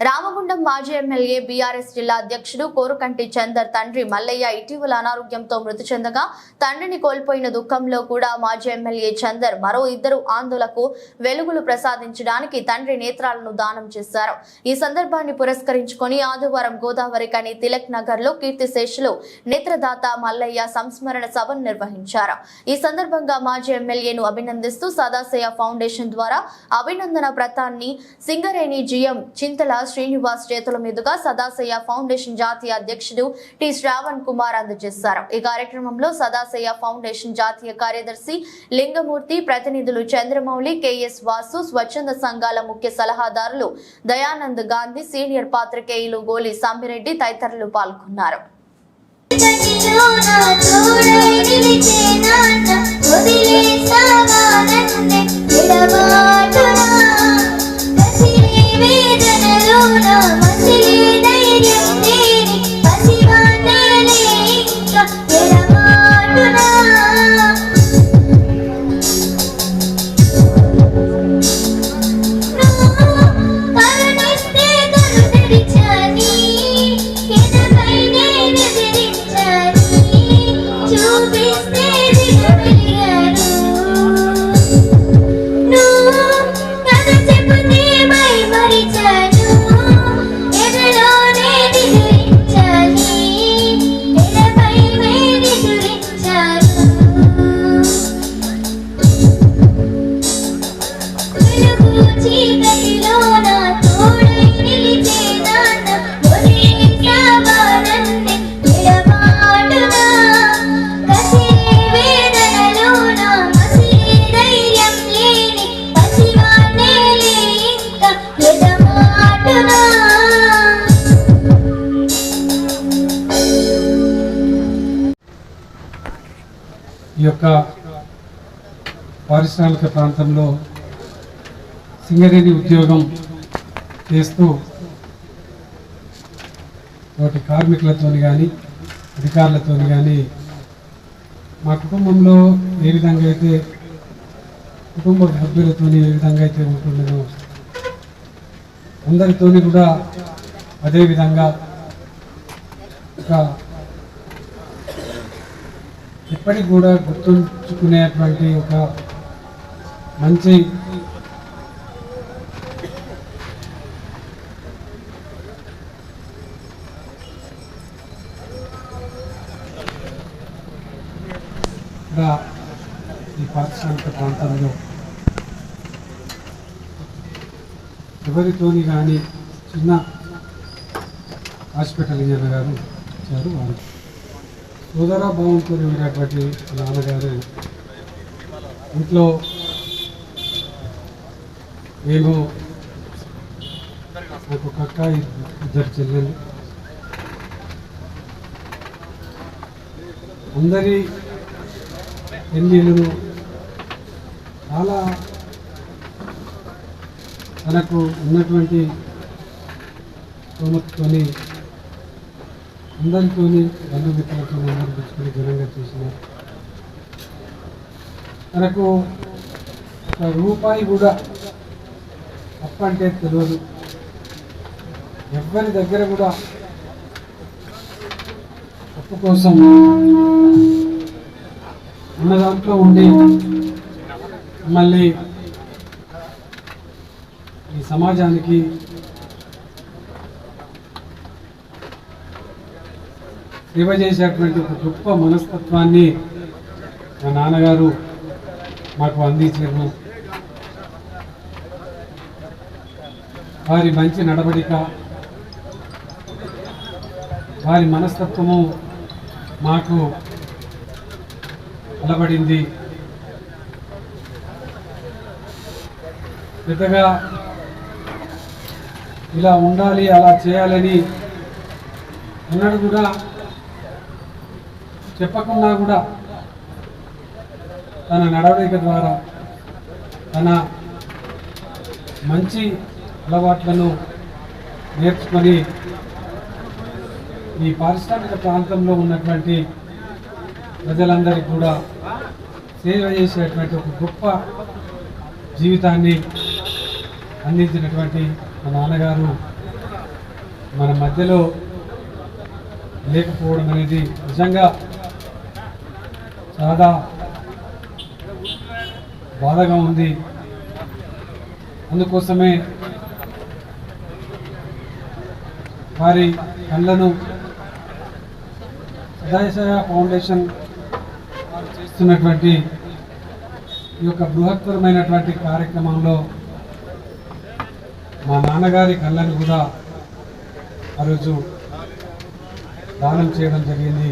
రామగుండం మాజీ MLA BRS జిల్లా అధ్యక్షుడు కోరుకంటి చందర్ తండ్రి మల్లయ్య ఇటీవల అనారోగ్యంతో మృతి చెందగా తండ్రిని కోల్పోయిన దుఃఖంలో కూడా మాజీ ఎమ్మెల్యే చందర్ మరో ఇద్దరు ఆందోళనకు వెలుగులు ప్రసాదించడానికి తండ్రి నేత్రాలను దానం చేశారు. ఈ సందర్భాన్ని పురస్కరించుకొని ఆదివారం గోదావరి కని తిలక్ నగర్లో కీర్తిశేషులు నేత్రదాత మల్లయ్య సంస్మరణ సభను నిర్వహించారు. ఈ సందర్భంగా మాజీ ఎమ్మెల్యేను అభినందిస్తూ సదాశయ ఫౌండేషన్ ద్వారా అభినందన వ్రతాన్ని సింగరేణి జిఎం చింతల శ్రీనివాస్ చేతుల మీదుగా సదాశయ ఫౌండేషన్ జాతీయ అధ్యక్షుడు టి శ్రావణ్ కుమార్ అందజేశారు. ఈ కార్యక్రమంలో సదాశయ ఫౌండేషన్ జాతీయ కార్యదర్శి లింగమూర్తి ప్రతినిధులు చంద్రమౌళి కెఎస్ వాసు స్వచ్ఛంద సంఘాల ముఖ్య సలహాదారులు దయానంద్ గాంధీ సీనియర్ పాత్రికేయులు గోలి సాంబిరెడ్డి తదితరులు పాల్గొన్నారు. కనిలోన ఈ యొక్క పారిశ్రామిక ప్రాంతంలో సింగరేణి ఉద్యోగం చేస్తూ తోటి కార్మికులతో కానీ అధికారులతో కానీ మా కుటుంబంలో ఏ విధంగా అయితే కుటుంబ సభ్యులతో ఏ విధంగా అయితే ఉంటుండదో అందరితో కూడా అదేవిధంగా ఒక ఇప్పటికి కూడా గుర్తుంచుకునేటువంటి ఒక మంచి ఈ పారిశ్రామిక ప్రాంతంలో ఎవరితోని కానీ చిన్న హాస్పిటల్ ఇంజనీర్ గారు ఇచ్చారు వారు సోదర భావంతో ఉన్నటువంటి నాన్నగారు ఇంట్లో మేము నాకు ఒక అక్క ఇద్దరు చెల్లెలు. అందరి పెళ్ళిళ్ళు చాలా తనకు ఉన్నటువంటి స్తోమతతోని అందరితోని బంధుమిత్రులతో అందరూ తెచ్చుకొని ఘనంగా చేసినారు తనకు ఒక రూపాయి కూడా అప్పంటే తెలియదు. ఎవరి దగ్గర కూడా అప్పు కోసం ఉన్న దాంట్లో ఉండి మళ్ళీ ఈ సమాజానికి సేవ చేసేటువంటి ఒక గొప్ప మనస్తత్వాన్ని మా నాన్నగారు మాకు అందించారు. వారి మంచి నడవడిక వారి మనస్తత్వము మాకు అలవడింది. పెద్దగా ఇలా ఉండాలి అలా చేయాలని అన్నాడు కూడా. చెప్పకుండా కూడా తన నడవడిక ద్వారా తన మంచి అలవాట్లను నేర్చుకొని ఈ పారిశ్రామిక ప్రాంతంలో ఉన్నటువంటి ప్రజలందరికీ కూడా సేవ చేసేటువంటి ఒక గొప్ప జీవితాన్ని అందించినటువంటి మా నాన్నగారు మన మధ్యలో లేకపోవడం అనేది నిజంగా చాలా బాధగా ఉంది. అందుకోసమే వారి కళ్ళను సదాశయ ఫౌండేషన్ చేస్తున్నటువంటి ఈ యొక్క బృహత్తరమైనటువంటి కార్యక్రమంలో మా నాన్నగారి కళ్ళని కూడా ఆ రోజు దానం చేయడం జరిగింది.